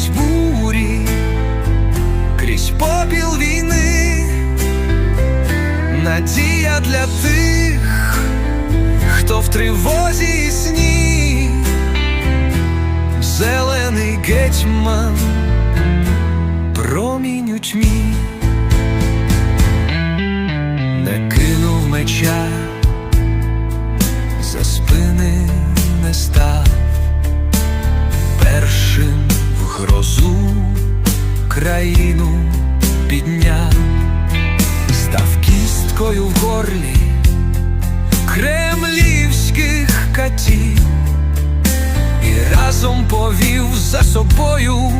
крізь бурі, крізь попіл війни, надія для тих, хто в тривозі і сні, зелений гетьман, промінь у тьмі. Не кинув меча. Країну підняв. Став кісткою в горлі кремлівських катів. І разом повів за собою